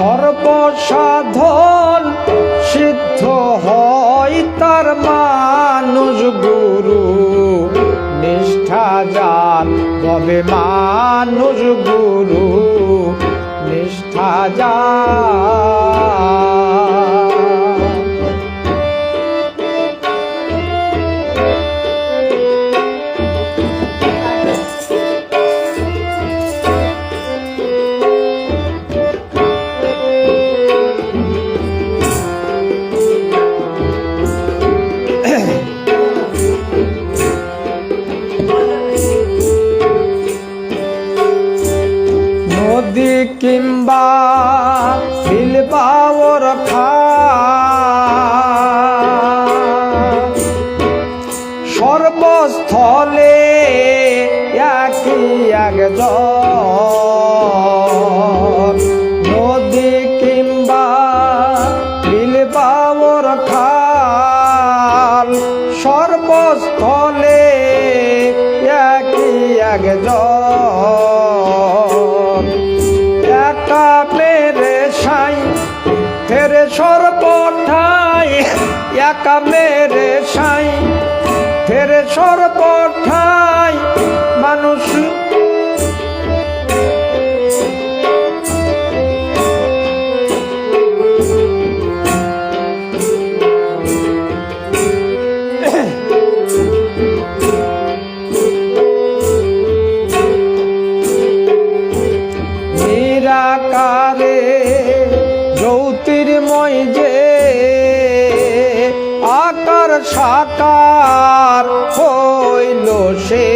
সর্বসাধন সিদ্ধ হয় তার মানুষ গুরু। নিষ্ঠা যান তবে মানুষ গুরু। নিষ্ঠা যান নদী কিংবা খা। সর্বস্থলে একই একজন। নদী কিংবা বিল পাওয়ার খাল সর্বস্থলে একই একজন। একা মেরে সাই ফেরে সর মানুষ সাকার হইল সে।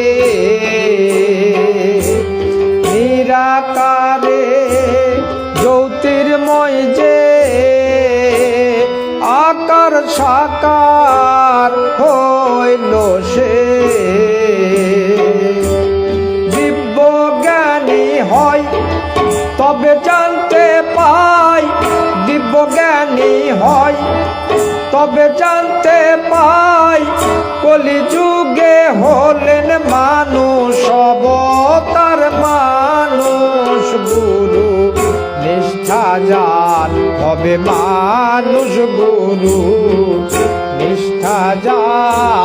নিরাকারে জ্যোতির্ময় যে আকার সাকার হইল সে। দিব্য হয়, তবে জানতে পাই, দিব্য জ্ঞানী হয় তবে জানতে পাই কলি যুগে হলেন মানুষ, অবতার মানুষ, গুরু, নিষ্ঠা যান হবে মানুষ, গুরু, নিষ্ঠা যান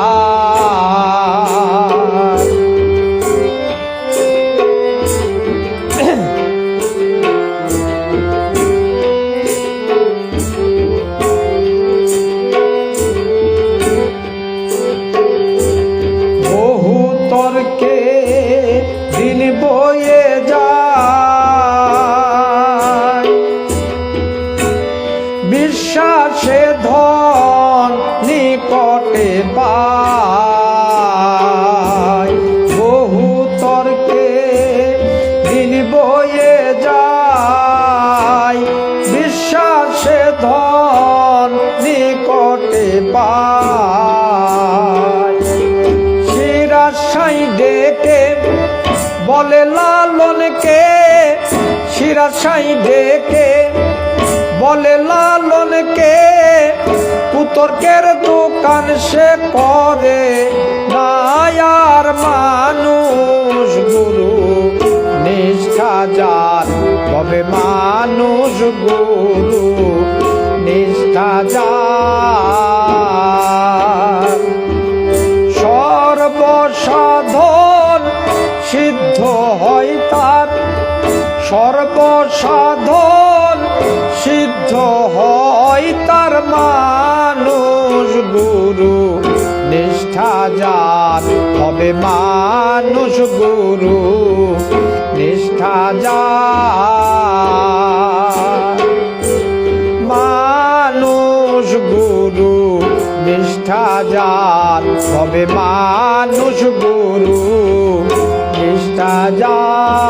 বয়ে যায়। বিশ্বাসে ধন নিকটে পায়। লালনকে শিরাশাই ডেকে, বলে লালনকে, পুতর্কের দোকান সে করে নায়ার মানুষ গুরু নিষ্ঠা যার তবে মানুষ গুরু নিষ্ঠা যার সর্বসাধন সিদ্ধ সর্বসাধন সিদ্ধ হয় তার মানুষ গুরু। নিষ্ঠা যার হবে মানুষ গুরু। নিষ্ঠা যার মানুষ গুরু। নিষ্ঠা যার হবে মানুষ গুরু। নিষ্ঠা যার